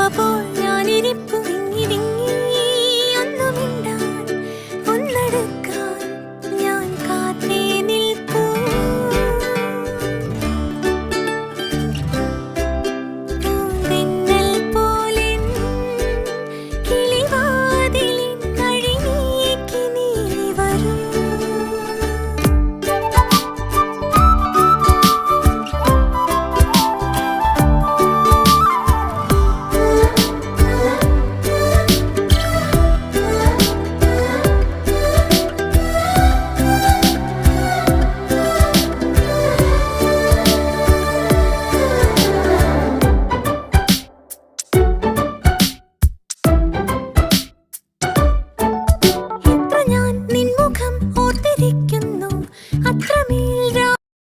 বাবুর